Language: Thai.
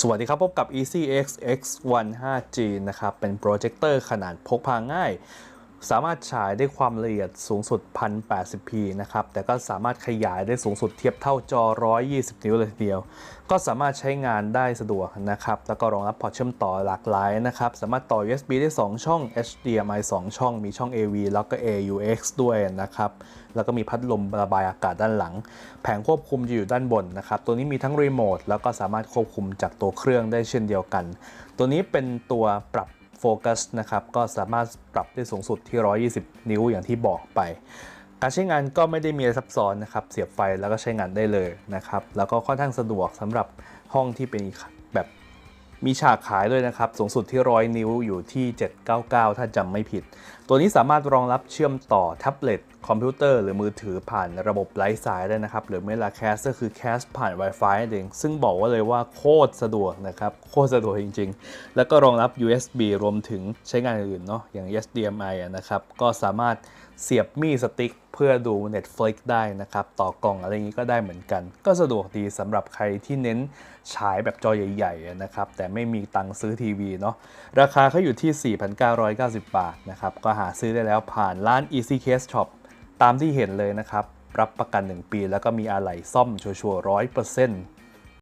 สวัสดีครับ พบกับ EasyX X1 5G นะครับ เป็นโปรเจคเตอร์ขนาดพกพาง่าย สามารถฉายได้ความละเอียดสูงสุด 1080p นะครับ แต่ก็สามารถขยายได้สูงสุดเทียบเท่าจอ 120 นิ้วเลยทีเดียว ก็สามารถใช้งานได้สะดวกนะครับ แล้วก็รองรับพอร์ตเชื่อมต่อหลากหลายนะครับ สามารถต่อ USB ได้ 2 ช่อง HDMI 2 ช่อง มีช่อง AV แล้วก็ AUX ด้วยนะครับ แล้วก็มีพัดลมระบายอากาศด้านหลัง แผงควบคุมจะอยู่ด้านบนนะครับ ตัวนี้มีทั้งรีโมทแล้วก็สามารถควบคุมจากตัวเครื่องได้เช่นเดียวกัน ตัวนี้เป็นตัวปรับ ฟกัสนะครับก็สามารถปรับได้สูงสุดที่ 120 นิ้วอย่างที่บอกไป การใช้งานก็ไม่ได้มีอะไรซับซ้อนนะครับ เสียบไฟแล้วก็ใช้งานได้เลยนะครับ แล้วก็ค่อนข้างสะดวกสำหรับห้องที่เป็นแบบ มีฉากขายด้วยนะครับ สูงสุดที่ 100 นิ้วอยู่ที่ 799 ถ้าจำไม่ผิด ตัวนี้สามารถรองรับเชื่อมต่อแท็บเล็ตคอมพิวเตอร์หรือมือถือผ่านระบบไร้สายได้นะครับ หรือเวลาแคสก็คือแคสผ่าน Wi-Fi เองซึ่งบอกว่าเลยว่าโคตรสะดวกนะครับ โคตรสะดวกจริง ๆ แล้วก็รองรับ USB รวมถึงใช้งานอื่นเนาะอย่าง HDMI นะครับ ก็สามารถเสียบมีสติ๊กเพื่อดู Netflix ได้นะครับ ต่อกล่องอะไรอย่างนี้ก็ได้เหมือนกัน ก็สะดวกดีสำหรับใครที่เน้นฉายแบบจอใหญ่ ๆ นะครับแต่ไม่มีตังค์ซื้อทีวีเนาะราคาเขาอยู่ที่ 4,990 บาทนะครับก็หาซื้อได้แล้วผ่านร้าน Easy Case Shop ตามที่เห็นเลยนะครับ รับประกัน 1 ปี แล้วก็มีอะไหล่ซ่อมชัวร์ร้อยเปอร์เซ็นต์